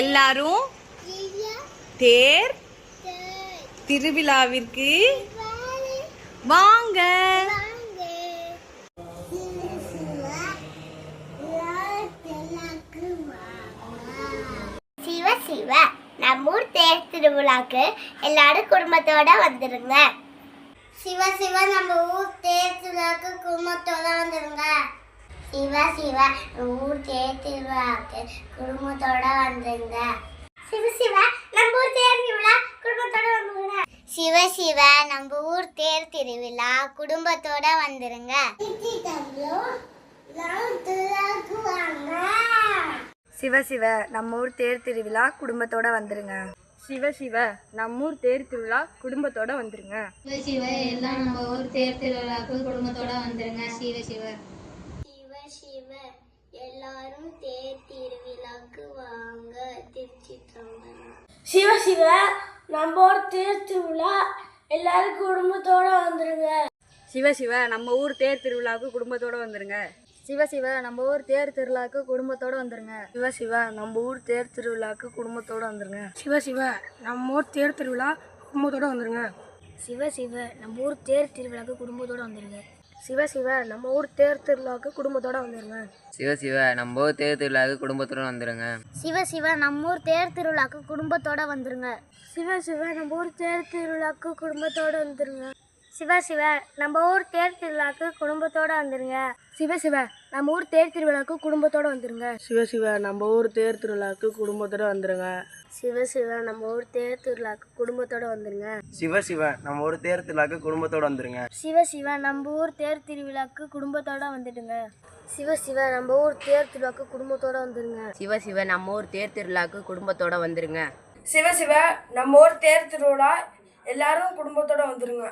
எல்லாரும் தேர் திருவிழாவிற்கு வாங்க. சிவ சிவ நம்மூர் தேர் திருவிழாக்கு எல்லாரும் குடும்பத்தோட வந்துருங்க. சிவ சிவ நம்ம ஊர் தேர் திருவிழாக்கு குடும்பத்தோட வந்துருங்க. சிவ சிவ ஊர் தேர் திருவிழாக்கு குடும்பத்தோட வந்துருங்க சிவ சிவ நம்ம ஊர் தேர் திருவிழா குடும்பத்தோட வந்துருங்க சிவ சிவ நம்ம ஊர் தேர் திருவிழா குடும்பத்தோட வந்துருங்க. சிவ சிவ நம்ம ஊர் தேர் திருவிழா குடும்பத்தோட வந்துருங்க. சிவ சிவ நம்ம ஊர் தேர் திருவிழா குடும்பத்தோட வந்துருங்க. சிவ சிவ எல்லாம் நம்ம ஊர் தேர் திருவிழாக்கு குடும்பத்தோட வந்துருங்க. சிவ சிவ. சிவ எல்லாரும் தேர் திருவிழாக்கு வாங்க திருச்சி சிவ சிவ நம்ம ஊர் தேர் திருவிழா எல்லாரும் குடும்பத்தோட வந்துருங்க. சிவ சிவ நம்ம ஊர் தேர் திருவிழாவுக்கு குடும்பத்தோட வந்துருங்க. சிவ சிவ நம்ம ஊர் தேர் திருவிழாவுக்கு குடும்பத்தோட வந்துருங்க. சிவ சிவ நம்ம ஊர் தேர் திருவிழாவுக்கு குடும்பத்தோட வந்துருங்க. சிவ சிவ நம்ம ஊர் தேர் திருவிழா குடும்பத்தோட வந்துருங்க. சிவ சிவ நம்ம ஊர் தேர் திருவிழாவுக்கு குடும்பத்தோட வந்துருங்க. சிவ சிவ நம்ம ஊர் தேர் திருவிழாவுக்கு குடும்பத்தோட வந்துருங்க. சிவ சிவ நம்ம ஊர் தேர் திருவிழாவுக்கு குடும்பத்துடன் வந்துடுங்க சிவ சிவ நம்ம ஊர் தேர் திருவிழாக்கு குடும்பத்தோட வந்துருங்க. சிவ சிவ நம்ம ஊர் தேர் திருவிழாக்கு குடும்பத்தோட வந்துருங்க. சிவ சிவ நம்ம ஊர் தேர் திருவிழாக்கு குடும்பத்தோட வந்துருங்க. சிவ சிவ நம்ம ஊர் தேர் திருவிழாக்கு குடும்பத்தோட வந்துருங்க. சிவ சிவ நம்ம ஊர் தேர் திருவிழாக்கு குடும்பத்தோட வந்துருங்க. சிவ சிவ நம்ம ஊர் தேர் திருவிழாக்கு குடும்பத்தோட வந்துருங்க. சிவ சிவ நம்ம ஒரு தேர் திருவிழாக்கு குடும்பத்தோட வந்துருங்க. சிவ சிவ நம்ம ஊர் தேர் திருவிழாக்கு குடும்பத்தோட வந்துடுங்க. சிவ சிவ நம்ம ஊர் தேர் திருவிழாக்கு குடும்பத்தோட வந்துருங்க. சிவ சிவ நம்ம ஊர் தேர் திருவிழாவுக்கு குடும்பத்தோட வந்துருங்க. சிவ சிவ நம்ம ஊர் தேர் திருவிழா எல்லாரும் குடும்பத்தோட வந்துருங்க.